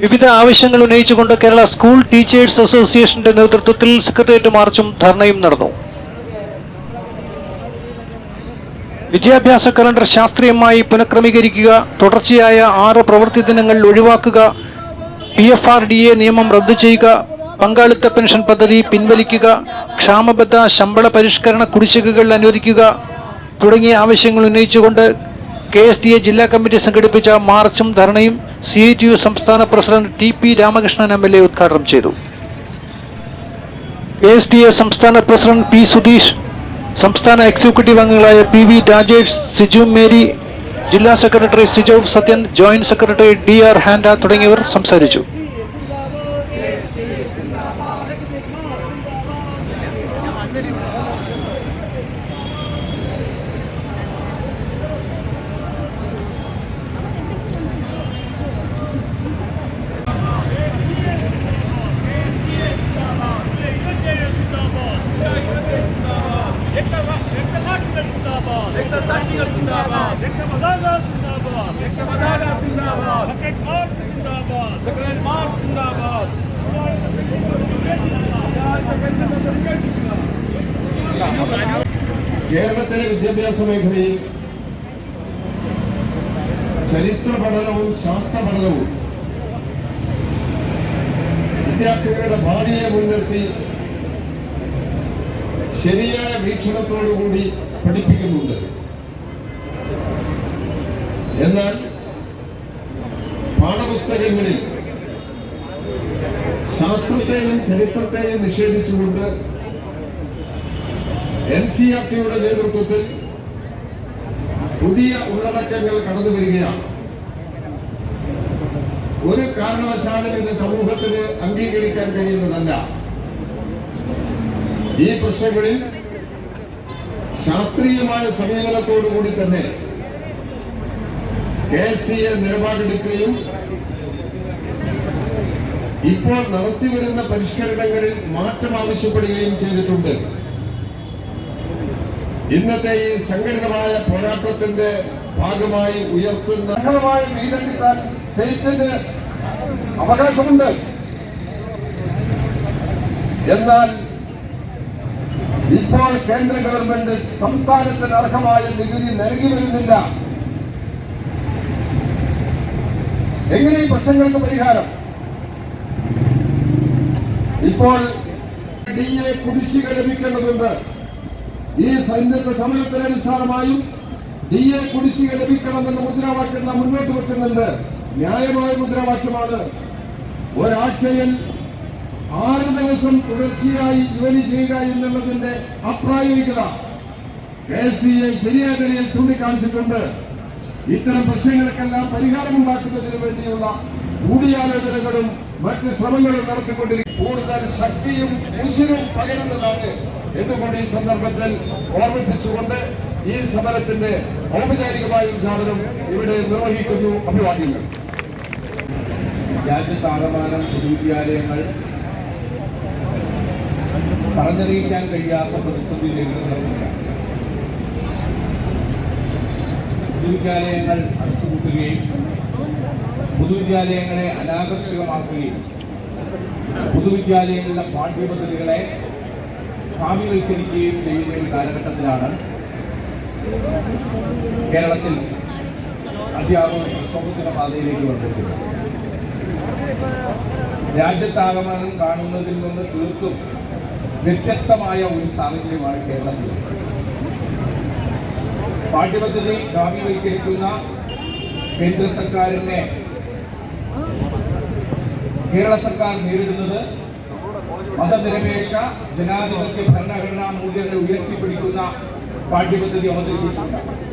വിവിധ ആവശ്യങ്ങൾ ഉന്നയിച്ചുകൊണ്ട് കേരള സ്കൂൾ ടീച്ചേഴ്സ് അസോസിയേഷന്റെ നേതൃത്വത്തിൽ സെക്രട്ടേറിയറ്റ് മാർച്ചും ധർണയും നടന്നു. വിദ്യാഭ്യാസ കലണ്ടർ ശാസ്ത്രീയമായി പുനഃക്രമീകരിക്കുക തുടർച്ചയായ ആറ് പ്രവൃത്തി ദിനങ്ങൾ ഒഴിവാക്കുക P F R D A നിയമം റദ്ദു ചെയ്യുക പങ്കാളിത്ത പെൻഷൻ പദ്ധതി പിൻവലിക്കുക ക്ഷാമബദ്ധ ശമ്പള പരിഷ്കരണ കുടിശ്ശികകൾ അനുവദിക്കുക തുടങ്ങിയ ആവശ്യങ്ങൾ ഉന്നയിച്ചുകൊണ്ട് കെ എസ് ടി എ ജില്ലാ കമ്മിറ്റി സംഘടിപ്പിച്ച മാർച്ചും ധർണയും സി ഐ ടി യു സംസ്ഥാന president T P Ramakrishnan M L A ഉദ്ഘാടനം ചെയ്തു. കെ എസ് ടി എ സംസ്ഥാന പ്രസിഡന്റ് പി സുധീഷ് സംസ്ഥാന എക്സിക്യൂട്ടീവ് അംഗങ്ങളായ P V Rajesh Siju Mary ജില്ലാ secretary Sijo Sathyan joint secretary D R hanta തുടങ്ങിയവർ സംസാരിച്ചു. രക്തസാക്ഷികൾ സിന്ദാബാദ് രക്തപതാക സിന്ദാബാദ് രക്തപതാക സിന്ദാബാദ് സെക്രട്ടറി മാർച്ച് സിന്ദാബാദ് സെക്രട്ടറി മാർച്ച് സിന്ദാബാദ് കേരളത്തിലെ വിദ്യാഭ്യാസ മേഖലയിൽ ചരിത്ര പഠനവും ശാസ്ത്ര പഠനവും വിദ്യാർത്ഥികളുടെ ഭാവിയെ മുൻനിർത്തി ശരിയായ വീക്ഷണത്തോടുകൂടി പഠിപ്പിക്കുന്നുണ്ട്. എന്നാൽ പാഠപുസ്തകങ്ങളിൽ ശാസ്ത്രത്തെയും ചരിത്രത്തെയും നിഷേധിച്ചുകൊണ്ട് എൻ സി ആർ ടിയുടെ നേതൃത്വത്തിൽ പുതിയ ഉള്ളടക്കങ്ങൾ കടന്നു വരികയാണ്. ഒരു കാരണവശാലും ഇത് സമൂഹത്തിന് അംഗീകരിക്കാൻ കഴിയുന്നതല്ല. ഈ പ്രശ്നങ്ങളിൽ ശാസ്ത്രീയമായ സമീപനത്തോടുകൂടി തന്നെ കെ എസ് ടി എ നിലപാടെടുക്കുകയും ഇപ്പോൾ നടത്തിവരുന്ന പരിഷ്കരണങ്ങളിൽ മാറ്റം ആവശ്യപ്പെടുകയും ചെയ്തിട്ടുണ്ട്. ഇന്നത്തെ ഈ സംഘടിതമായ പോരാട്ടത്തിന്റെ ഭാഗമായി ഉയർത്തുന്ന സ്റ്റേറ്റിന് അവകാശമുണ്ട്. എന്നാൽ ഇപ്പോൾ കേന്ദ്ര ഗവൺമെന്റ് സംസ്ഥാനത്തിന് അർഹമായ നികുതി നൽകി വരുന്നില്ല. എങ്ങനെ ഈ പ്രശ്നങ്ങൾക്ക് പരിഹാരം? ഇപ്പോൾ ഡി എ കുടിശ്ശിക ലഭിക്കേണ്ടതുണ്ട്. ഈ സൈന്യത്തെ സമരത്തിന് അടിസ്ഥാനമായും ഡി എ കുടിശ്ശിക ലഭിക്കണമെന്ന മുദ്രാവാക്യം നാം മുന്നോട്ട് വെക്കുന്നുണ്ട്. ന്യായമായ മുദ്രാവാക്യമാണ്. ഒരാഴ്ചയിൽ ആറ് ദിവസം തുടർച്ചയായി ജോലി ചെയ്യുക എന്നുള്ളതിന്റെ അപ്രായോഗികത കെ എസ് ബി ഐ ശരിയായ നിലയിൽ ചൂണ്ടിക്കാണിച്ചിട്ടുണ്ട്. ഇത്തരം പ്രശ്നങ്ങൾക്കെല്ലാം പരിഹാരമുണ്ടാക്കുന്നതിന് വേണ്ടിയുള്ള കൂടിയാലോചനകളും മറ്റ് ശ്രമങ്ങളും നടത്തിക്കൊണ്ടിരിക്കും കൂടുതൽ ശക്തിയും ഉശിരും പകരുന്നതാണ് എന്നുകൂടി ഈ സന്ദർഭത്തിൽ ഓർമ്മിപ്പിച്ചുകൊണ്ട് ഈ സമരത്തിന്റെ ഔപചാരികമായ ഉദ്ഘാടനം ഇവിടെ നിർവഹിക്കുന്നു അഭിവാദ്യങ്ങൾ. രാജ്യത്താകമാനം പൊതുവിദ്യാലയങ്ങൾ പറഞ്ഞറിയിക്കാൻ കഴിയാത്ത പ്രതിസന്ധി നേരിടുന്ന സമയം പൊതുവിദ്യാലയങ്ങൾ അടച്ചുപൂട്ടുകയും പൊതുവിദ്യാലയങ്ങളെ അനാകർഷകമാക്കുകയും പൊതുവിദ്യാലയങ്ങളിലെ പാഠ്യപദ്ധതികളെ ഭാവിവൽക്കരിക്കുകയും ചെയ്യുന്ന ഒരു കാലഘട്ടത്തിലാണ് കേരളത്തിൽ അധ്യാപകർ പ്രക്ഷോഭത്തിന്റെ പാതയിലേക്ക് വന്നിരിക്കുന്നത്. രാജ്യത്താകമാനം കാണുന്നതിൽ നിന്ന് തീർത്തും വ്യത്യസ്തമായ ഒരു സാഹചര്യമാണ് കേരളത്തിൽ. പാഠ്യപദ്ധതി ഭാവിവൽക്കരിക്കുന്ന കേന്ദ്ര സർക്കാരിനെ കേരള സർക്കാർ നേരിടുന്നത് മതനിരപേക്ഷ ജനാധിപത്യ ഭരണഘടനാ മൂല്യങ്ങൾ ഉയർത്തിപ്പിടിക്കുന്ന പാഠ്യപദ്ധതി അവതരിപ്പിച്ചിട്ടുണ്ട്.